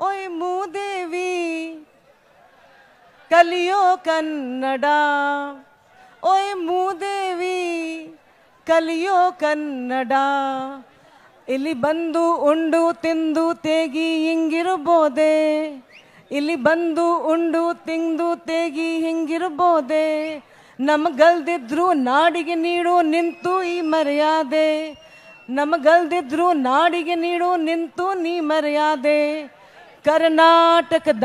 ಓಯ್ ಮೂ ದೇವಿ ಕಲಿಯೋ ಕನ್ನಡ. ಓಯ್ ಮೂ ದೇವಿ ಕಲಿಯೋ ಕನ್ನಡ. ಇಲ್ಲಿ ಬಂದು ಉಂಡು ತಿಂದು ತೇಗಿ ಹಿಂಗಿರ್ಬೋದೆ. ಇಲ್ಲಿ ಬಂದು ಉಂಡು ತಿಂದು ತೇಗಿ ಹಿಂಗಿರ್ಬೋದೆ. ನಮಗಲ್ದಿದ್ರು ನಾಡಿಗೆ ನೀಡು ನಿಂತು ಈ ಮರ್ಯಾದೆ. ನಮಗಲ್ದಿದ್ರು ನಾಡಿಗೆ ನೀಡು ನಿಂತು ನೀ ಮರ್ಯಾದೆ. ಕರ್ನಾಟಕದ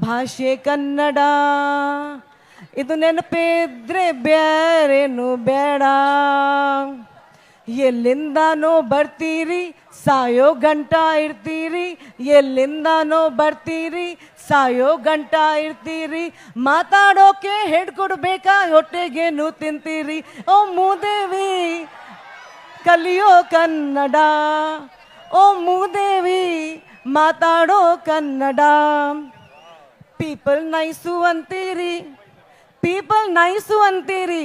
ಭಾಷೆ ಕನ್ನಡ. ಇದು ನೆನಪಿದ್ರೆ ಬೇರೇನು ಬೇಡ. ಎಲ್ಲಿಂದನೋ ಬರ್ತೀರಿ, ಸಾಯೋ ಗಂಟ ಇರ್ತೀರಿ. ಎಲ್ಲಿಂದನೋ ಬರ್ತೀರಿ, ಸಾಯೋ ಗಂಟ ಇರ್ತೀರಿ. ಮಾತಾಡೋಕೆ ಕೊಡ್ಬೇಕಾ, ಹೊಟ್ಟೆಗೇನು ತಿಂತೀರಿ. ಓ ಮೂದೇವಿ, ಕಲಿಯೋ ಕನ್ನಡ. ಓ ಮೂದೇವಿ ಮಾತಾಡೋ ಕನ್ನಡ. ಪೀಪಲ್ ನೈಸು ಅಂತೀರಿ. ಪೀಪಲ್ ನೈಸು ಅಂತೀರಿ.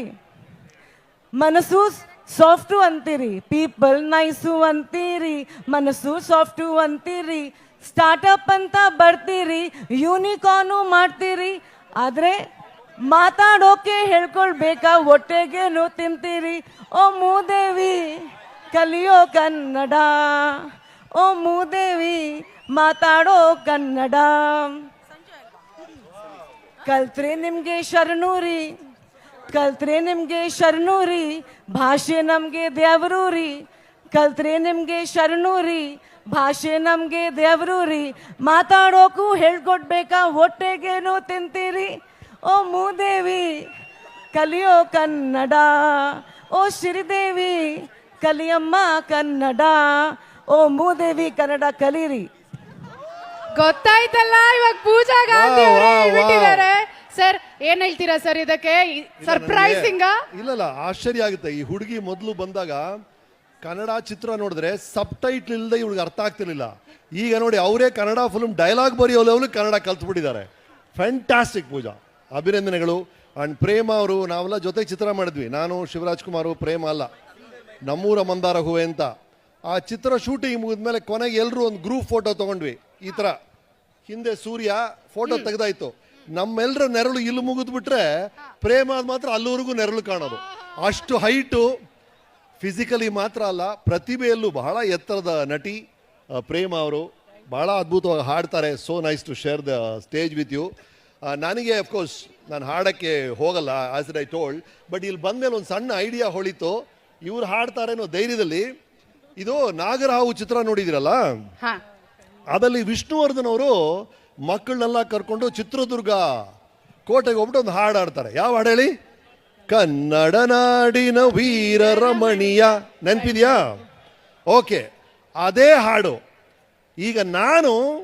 ಮನಸ್ಸು ಸಾಫ್ಟು ಅಂತೀರಿ. ಪೀಪಲ್ ನೈಸು ಅಂತೀರಿ. ಮನಸ್ಸು ಸಾಫ್ಟು ಅಂತೀರಿ. ಸ್ಟಾರ್ಟಪ್ ಅಂತ ಬರ್ತೀರಿ. ಯೂನಿಕಾರ್ನು ಮಾಡ್ತೀರಿ. ಆದರೆ ಮಾತಾಡೋಕೆ ಹೇಳ್ಕೊಳ್ಬೇಕಾ? ಹೊಟ್ಟೆಗೇನು ತಿಂತೀರಿ? ಓ ಮೂದೇವಿ, ಕಲಿಯೋ ಕನ್ನಡ. ಓ ಮೂದೇವಿ, ಮಾತಾಡೋ ಕನ್ನಡ. ಕಲ್ತ್ರೆ ನಿಮ್ಗೆ ಶರಣೂರಿ, ಕಲ್ತ್ರೆ ನಿಮ್ಗೆ ಶರಣೂರಿ, ಭಾಷೆ ನಮ್ಗೆ ದೇವರೂರಿ. ಕಲ್ತ್ರೆ ನಿಮ್ಗೆ ಶರಣೂರಿ, ಭಾಷೆ ನಮ್ಗೆ ದೇವರೂರಿ. ಮಾತಾಡೋಕು ಹೇಳ್ಕೊಡ್ಬೇಕಾ, ಹೊಟ್ಟೆಗೇನು ತಿಂತೀರಿ? ಓ ಮೂದೇವಿ, ಕಲಿಯೋ ಕನ್ನಡ. ಓ ಶ್ರೀದೇವಿ, ಕಲಿಯಮ್ಮ ಕನ್ನಡ. ಓ ಮೂದೇವಿ ಕನ್ನಡ ಕಲೀರಿ. ಗೊತ್ತಾಯ್ತಲ್ಲ ಇವಾಗ ಪೂಜಾ ಗಾಂಧಿ ವಾ, ಅವರೇ. ಸರ್ ಏನ್ ಹೇಳ್ತೀರಾ ಸರ್ ಇದಕ್ಕೆ? ಸರ್ಪ್ರೈಸಿಂಗ್? ಇಲ್ಲಲ್ಲ ಆಶ್ಚರ್ಯ ಆಗುತ್ತೆ. ಈ ಹುಡುಗಿ ಮೊದಲು ಬಂದಾಗ ಕನ್ನಡ ಚಿತ್ರ ನೋಡಿದ್ರೆ ಸಬ್ ಟೈಟ್ಲ್ ಇಲ್ಲದೆ ಇವ್ಳಿಗೆ ಅರ್ಥ ಆಗ್ತಿರ್ಲಿಲ್ಲ. ಈಗ ನೋಡಿ ಅವರೇ ಕನ್ನಡ ಫಿಲ್ಮ್ ಡೈಲಾಗ್ ಬರೆಯೋ ಲೆವೆಲ್ ಕನ್ನಡ ಕಲ್ತ್ಬಿಟ್ಟಿದ್ದಾರೆ. ಫ್ಯಾಂಟಾಸ್ಟಿಕ್ ಪೂಜಾ. ಅಭಿನಂದನೆಗಳು. ಅಂಡ್ ಪ್ರೇಮ ಅವರು ನಾವೆಲ್ಲ ಜೊತೆ ಚಿತ್ರ ಮಾಡಿದ್ವಿ. ನಾನು ಶಿವರಾಜ್ ಕುಮಾರು ಪ್ರೇಮ ಅಲ್ಲ. ನಮ್ಮೂರ ಮಂದಾರ ಹೂವೆ ಅಂತ. ಆ ಚಿತ್ರ ಶೂಟಿಂಗ್ ಮುಗಿದ ಮೇಲೆ ಕೊನೆಗೆ ಎಲ್ಲರೂ ಒಂದು ಗ್ರೂಪ್ ಫೋಟೋ ತಗೊಂಡ್ವಿ. ಈ ಥರ ಹಿಂದೆ ಸೂರ್ಯ ಫೋಟೋ ತೆಗ್ದಾಯ್ತು. ನಮ್ಮೆಲ್ಲರ ನೆರಳು ಇಲ್ಲಿ ಮುಗಿದ್ಬಿಟ್ರೆ ಪ್ರೇಮ ಅದು ಮಾತ್ರ ಅಲ್ಲಿವರೆಗೂ ನೆರಳು ಕಾಣೋದು. ಅಷ್ಟು ಹೈಟು ಫಿಸಿಕಲಿ ಮಾತ್ರ ಅಲ್ಲ ಪ್ರತಿಭೆಯಲ್ಲೂ ಬಹಳ ಎತ್ತರದ ನಟಿ ಆ, ಪ್ರೇಮ ಅವರು. ಬಹಳ ಅದ್ಭುತವಾಗಿ ಹಾಡ್ತಾರೆ. So nice to share the stage with you ನನಗೆ ಅಫ್ಕೋರ್ಸ್ ನಾನು ಹಾಡಕ್ಕೆ ಹೋಗಲ್ಲ ಆಸ್ ಐ ಟೋಲ್ಡ್ ಬಟ್ ಇಲ್ಲಿ ಬಂದ್ಮೇಲೆ ಒಂದು ಸಣ್ಣ ಐಡಿಯಾ ಹೊಳಿತು. ಇವ್ರು ಹಾಡ್ತಾರೆ ಅನ್ನೋ ಧೈರ್ಯದಲ್ಲಿ ಇದು ನಾಗರಹಾವು ಚಿತ್ರ ನೋಡಿದಿರಲ್ಲ? ಹಾ. ಅದಲ್ಲಿ ವಿಷ್ಣುವರ್ಧನ್ ಅವರು ಮಕ್ಕಳನ್ನೆಲ್ಲ ಕರ್ಕೊಂಡು ಚಿತ್ರದುರ್ಗ ಕೋಟೆಗೆ ಹೋಗ್ಬಿಟ್ಟು ಒಂದು ಹಾಡು ಹಾಡ್ತಾರೆ. ಯಾವ ಹಾಡು ಹೇಳಿ? ಕನ್ನಡ ನಾಡಿನ ವೀರ ರಮಣೀಯ ನೆನಪಿದ್ಯಾ? ಓಕೆ ಅದೇ ಹಾಡು. ಈಗ ನಾನು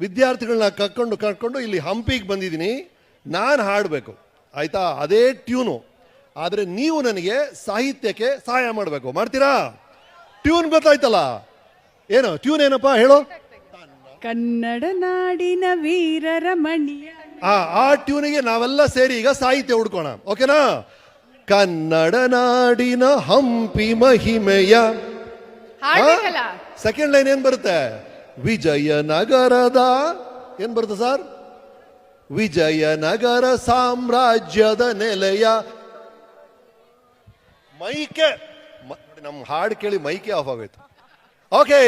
ವಿದ್ಯಾರ್ಥಿಗಳನ್ನ ಕರ್ಕೊಂಡು ಕರ್ಕೊಂಡು ಇಲ್ಲಿ ಹಂಪಿಗೆ ಬಂದಿದ್ದೀನಿ. ನಾನು ಹಾಡಬೇಕು. ಆಯಿತಾ? ಅದೇ ಟ್ಯೂನು. ಆದರೆ ನೀವು ನನಗೆ ಸಾಹಿತ್ಯಕ್ಕೆ ಸಹಾಯ ಮಾಡಬೇಕು. ಮಾಡ್ತೀರಾ? ಟ್ಯೂನ್ ಗೊತ್ತಾಯ್ತಲ್ಲ? ಏನು ಟ್ಯೂನ್ ಏನಪ್ಪ ಹೇಳು? ಕನ್ನಡ ನಾಡಿನ ವೀರರ ಮಣಿಯ ಆ ಆ ಟ್ಯೂನಿಗೆ ನಾವೆಲ್ಲ ಸೇರಿ ಈಗ ಸಾಹಿತ್ಯ ಹುಡ್ಕೋಣ. ಓಕೆನಾ ಕನ್ನಡ ನಾಡಿನ ಹಂಪಿ ಮಹಿಮೆಯ ಸೆಕೆಂಡ್ ಲೈನ್ ಏನ್ ಬರುತ್ತೆ? ವಿಜಯನಗರದ ಏನ್ ಬರುತ್ತೆ ಸರ್? ವಿಜಯನಗರ ಸಾಮ್ರಾಜ್ಯದ ನೆಲೆಯ ಮೈಕೆ ನಮ್ಮ ಹಾಡು ಕೇಳಿ ಮೈಕೆ ಆಫ್ ಆಗೋಯ್ತು. ಓಕೆ,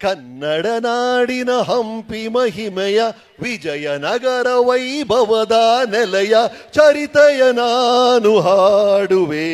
ಕನ್ನಡ ನಾಡಿನ ಹಂಪಿ ಮಹಿಮೆಯ ವಿಜಯನಗರ ವೈಭವದ ನೆಲೆಯ ಚರಿತಯ ನಾನು ಹಾಡುವೆ.